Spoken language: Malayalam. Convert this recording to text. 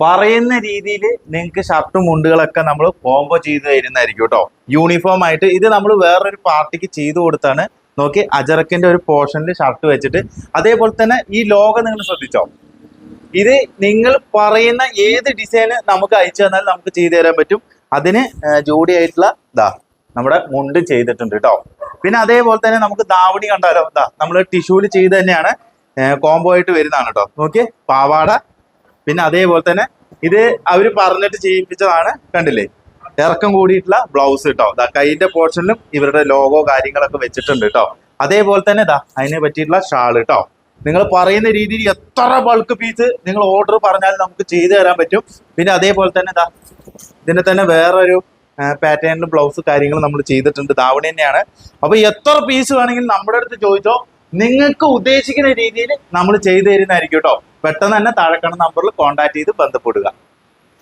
പറയുന്ന രീതിയിൽ നിങ്ങൾക്ക് ഷർട്ടും മുണ്ടുകളൊക്കെ നമ്മൾ കോംബോ ചെയ്ത് തരുന്നതായിരിക്കും കേട്ടോ യൂണിഫോം ആയിട്ട് ഇത് നമ്മൾ വേറൊരു പാർട്ടിക്ക് ചെയ്തു കൊടുത്താണ്. നോക്കി അജറക്കിന്റെ ഒരു പോർഷനിൽ ഷർട്ട് വെച്ചിട്ട്. അതേപോലെ തന്നെ ഈ ലോഗോ നിങ്ങൾ ശ്രദ്ധിച്ചോ? ഇത് നിങ്ങൾ പറയുന്ന ഏത് ഡിസൈന് നമുക്ക് അയച്ചു തന്നാൽ നമുക്ക് ചെയ്തു തരാൻ പറ്റും. അതിന് ജോഡി ജോഡിയായിട്ടുള്ള ഇതാ നമ്മുടെ മുണ്ട് ചെയ്തിട്ടുണ്ട് കേട്ടോ പിന്നെ അതേപോലെ തന്നെ നമുക്ക് ദാവണി കണ്ടാലോ? ഇതാ നമ്മൾ ടിഷ്യൂൽ ചെയ്ത് തന്നെയാണ് കോംബോ ആയിട്ട് വരുന്നതാണ് കേട്ടോ നോക്കിയേ പാവാട പിന്നെ അതേപോലെ തന്നെ ഇത് അവർ പറഞ്ഞിട്ട് ചെയ്യിപ്പിച്ചതാണ് കണ്ടില്ലേ? ഇറക്കം കൂടിയിട്ടുള്ള ബ്ലൗസ് കേട്ടോ ദാ കൈന്റെ പോർഷനിലും ഇവരുടെ ലോഗോ കാര്യങ്ങളൊക്കെ വെച്ചിട്ടുണ്ട് കേട്ടോ അതേപോലെ തന്നെ ഇതാ അതിനെ പറ്റിയിട്ടുള്ള ഷാൾ കേട്ടോ നിങ്ങൾ പറയുന്ന രീതിയിൽ എത്ര ബൾക്ക് പീസ് നിങ്ങൾ ഓർഡർ പറഞ്ഞാൽ നമുക്ക് ചെയ്തു തരാൻ പറ്റും. പിന്നെ അതേപോലെ തന്നെ ഇതാ ഇതിന്റെ തന്നെ വേറൊരു പാറ്റേണിൽ ബ്ലൗസ് കാര്യങ്ങൾ നമ്മൾ ചെയ്തിട്ടുണ്ട്. ദാവണി തന്നെയാണ്. അപ്പൊ എത്ര പീസ് വേണമെങ്കിലും നമ്മുടെ അടുത്ത് ചോദിച്ചോ നിങ്ങൾക്ക് ഉദ്ദേശിക്കുന്ന രീതിയിൽ നമ്മൾ ചെയ്തു തരുന്നതായിരിക്കും കേട്ടോ. പെട്ടെന്ന് തന്നെ താഴെക്കണ നമ്പറിൽ കോൺടാക്ട് ചെയ്ത് ബന്ധപ്പെടുക.